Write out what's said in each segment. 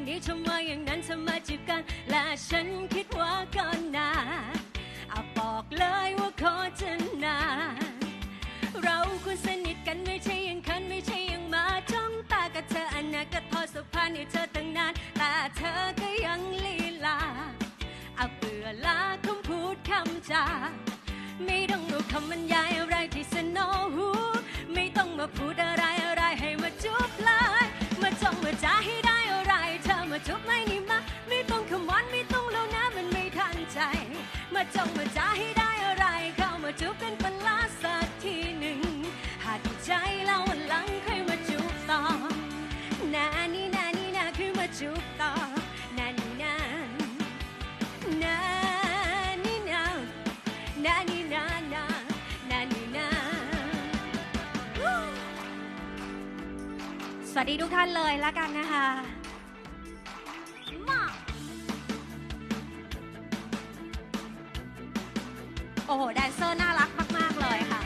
าอย่างนี้ชมว่าอย่างนั้นทำไมจีบกัน และฉันคิดว่าก็นนาอาบอกเลยว่าขอจะนานเราควรสนิทกันไม่ใช่อยังคันไม่ใช่อยังมาจ้องตากับเธออนาคตพอสุพานให้เธอตั้งนาน แต่เธอก็ยังลีลาอาเบื่อลาคำพูดคำจาไม่ต้องมาคำบรรยายอะไรที่สนอหู ไม่ต้องมาพูดอะไรอะไรให้มาจุบลาย มาจ้องมาจ้าให้ได้ มาจบไม่นี่มาไม่ต้องคำหวานไม่ต้องแล้วนะมันไม่ทันใจ มาจ้องมาจ้าให้ได้อะไร เข้ามาจุบเป็นปลาสักทีหนึ่ง หากใจเราหลังค่อยมาจุบต่อนานี่นานี่นาคือมาจุบต่อนานี่นานานี่นานานี่นานานานี่นาสวัสดีทุกท่านเลยแล้วกันนะคะ อ้โห แดนเซอร์น่ารักมาก ๆ เลยค่ะ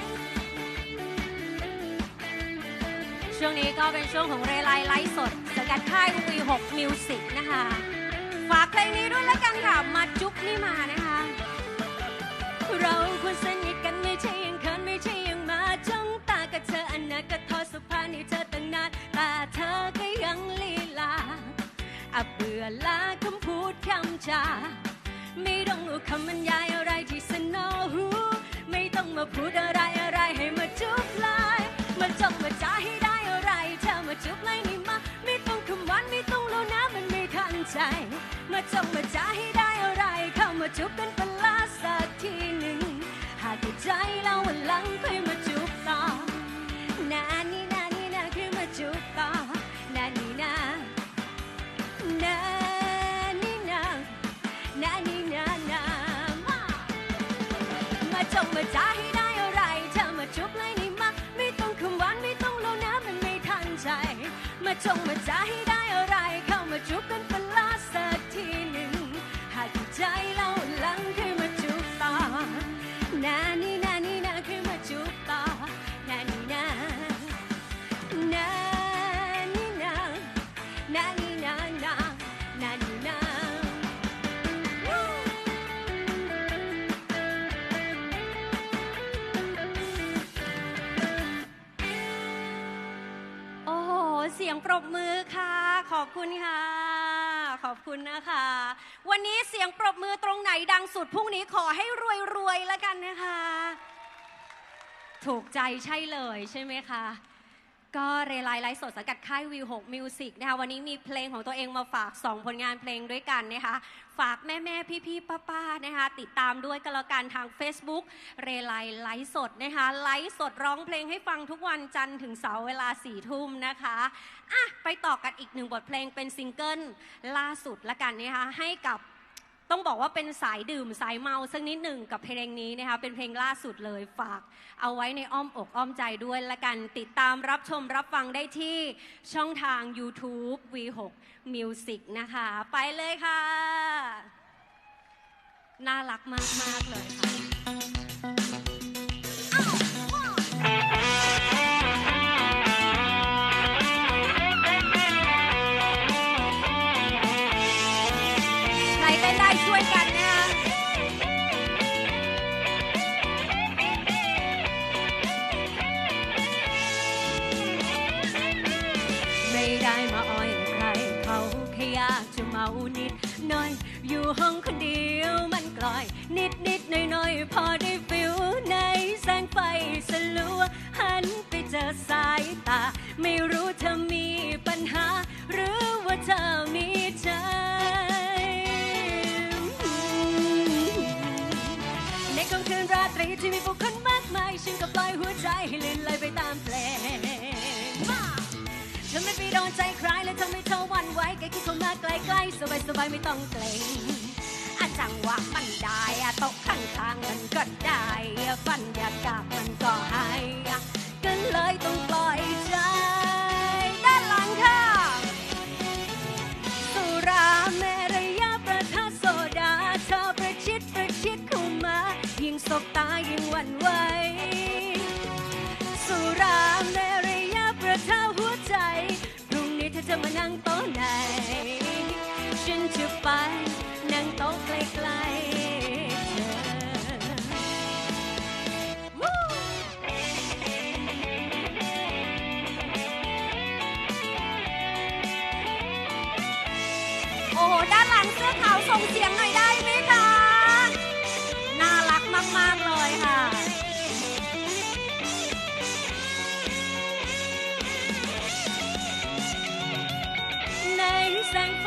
ช่วงนี้ก็เป็นช่วงของเรไลไลฟ์สดสกัดค่าย V6 Music นะคะ ฝากเพลงนี้ด้วยแล้วกันค่ะ มาจุ๊บนี่มานะคะ เราควรสนิทกันไม่ใช่ยังเคินไม่ใช่ยังมาจ้องตากับเธออันาคตทอสุภาพให้เธอตั้งนานแต่เธอก็ยังลีลาอาเบื่อลาคำพูดคำจา ไม่ต้องเอาคำบรรยายอะไรที่สนอหูไม่ต้องมาพูดอะไรอะไรให้มาจุบลายมาจ้องมาจ้าให้ได้อะไรเธอมาจุบไลนี่มาไม่ต้องคำหวานไม่ต้องแล้นะมันไม่ทันใจ มาจ้องมาจ้าให้ได้อะไร เข้ามาจุบกันเป็นลาสักทีหนึ่งหากใจเราวันหลังค่อยมาจุบต่อนานี่นานี่นาคือมาจุบต่อนานี่นานานี่นานานี่ จงมาจ้าให้ได้อะไร เข้ามาจุบกันเปลาสักทีหนึ่ง หากใจเรา ปรบมือค่ะ ขอบคุณค่ะ ขอบคุณนะคะ วันนี้เสียงปรบมือตรงไหนดังสุดพรุ่งนี้ขอให้รวยๆแล้วกันนะคะ ถูกใจใช่เลยใช่ไหมคะ ก็เรไลไลฟ์สดสังกัดค่ายวิว6มิวสิกนะคะวันนี้มีเพลงของตัวเองมาฝาก 2 ผลงานเพลงด้วยกันนะคะฝากแม่แม่พี่พี่ป้าป้าๆนะคะติดตามด้วยกันแล้วกันทาง Facebook เรไลไลฟ์สดนะคะไลฟ์สดร้องเพลงให้ฟังทุกวันจันทร์ถึงเสาร์เวลาสี่ทุ่มนะคะอะไปต่อกันอีกหนึ่งบทเพลงเป็นซิงเกิลล่าสุดละกันนะคะให้กับ ต้องบอกว่าเป็นสายดื่มสายเมาสักนิดหนึ่งกับเพลงนี้นะคะเป็นเพลงล่าสุดเลยฝากเอาไว้ในอ้อมอกอ้อมใจด้วยละกันติดตามรับชมรับฟังได้ที่ช่องทาง YouTube V6 Music นะคะ ไปเลยค่ะ น่ารักมาก ๆ เลยค่ะ อยากจะเมานิดหน่อย อยู่ห้องคนเดียวมันกลอย นิดนิดหน่อยหน่อยพอได้ฟิลในแสงไฟสลัว หันไปเจอสายตา ไม่รู้เธอมีปัญหา หรือว่าเธอมีใจในค่ำคืนราตรีที่มีผู้คนมากมายฉันก็ปล่อยหัวใจให้ลื่นไหลไปตามเพลง ฉันไม่ไปโดนใจใครและทำให้เธอหวันไหวแค่คิดเข้ามาใกล้ๆสบายๆไม่ต้องเกรงอาจังหวะมันได้อะต๊ะข้างๆมันก็ได้บรรยากาศมันก็ให้อะก็เลยต้องปล่อยใจด้านหลังค่ะสุราเมรยาประทาโซดาเธอประชิดประชิดเข้ามา ยิ่งสบตายิ่งวันไหว ส่งเสียงหน่อยได้ไหมคะ น่ารักมาก ๆ เลยค่ะ ในแสงไฟ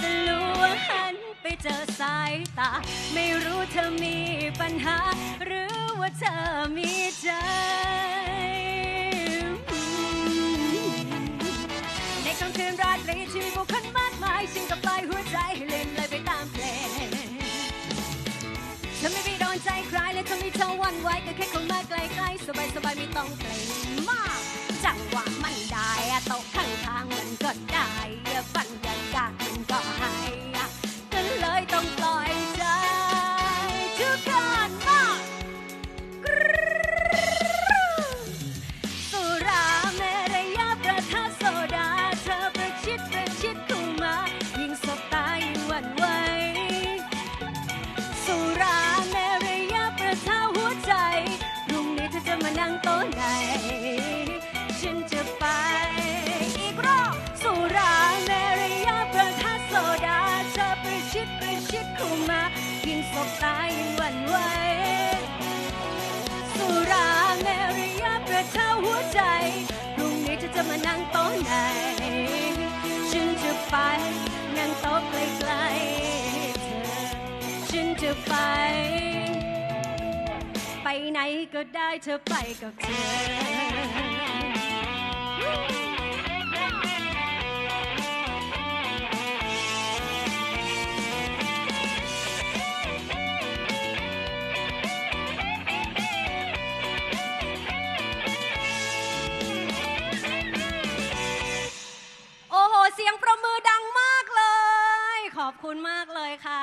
สลัวหันไปเจอสายตา ไม่รู้เธอมีปัญหา หรือว่าเธอมีใจ จะวันไหวก็แค่เข้ามาใกล้ๆสบายสบายๆไม่ต้องเกรงมาก จังหวะมัน ไป นั่งโต๊ะใกล้ๆเธอ ฉันจะไป ไปไหนก็ได้เธอไปกับเธอ คุณมากเลยค่ะ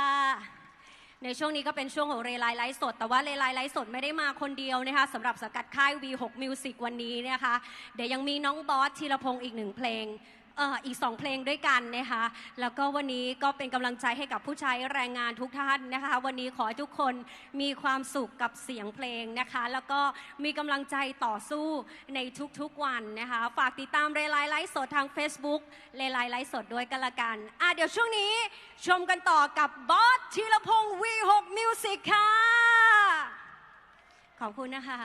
ในช่วงนี้ก็เป็นช่วงของเรไลน์ไลฟ์สด แต่ว่าเรไลน์ไลฟ์สดไม่ได้มาคนเดียวนะคะสำหรับสกัดค่าย V6 Music วันนี้นะคะ เดี๋ยวยังมีน้องบอสธีรพงศ์อีกหนึ่งเพลง อีกสองเพลงด้วยกันนะคะแล้วก็วันนี้ก็เป็นกำลังใจให้กับผู้ใช้แรงงานทุกท่านนะคะวันนี้ขอให้ทุกคนมีความสุขกับเสียงเพลงนะคะ แล้วก็มีกำลังใจต่อสู้ในทุกๆวันนะคะฝากติดตามเรไลน์ไลฟ์สดทาง Facebook เรไลน์ไลฟ์สดด้วยกันละกันอะเดี๋ยวช่วงนี้ชมกันต่อกับบอสธีรพงศ์ V6 Music ค่ะขอบคุณนะคะ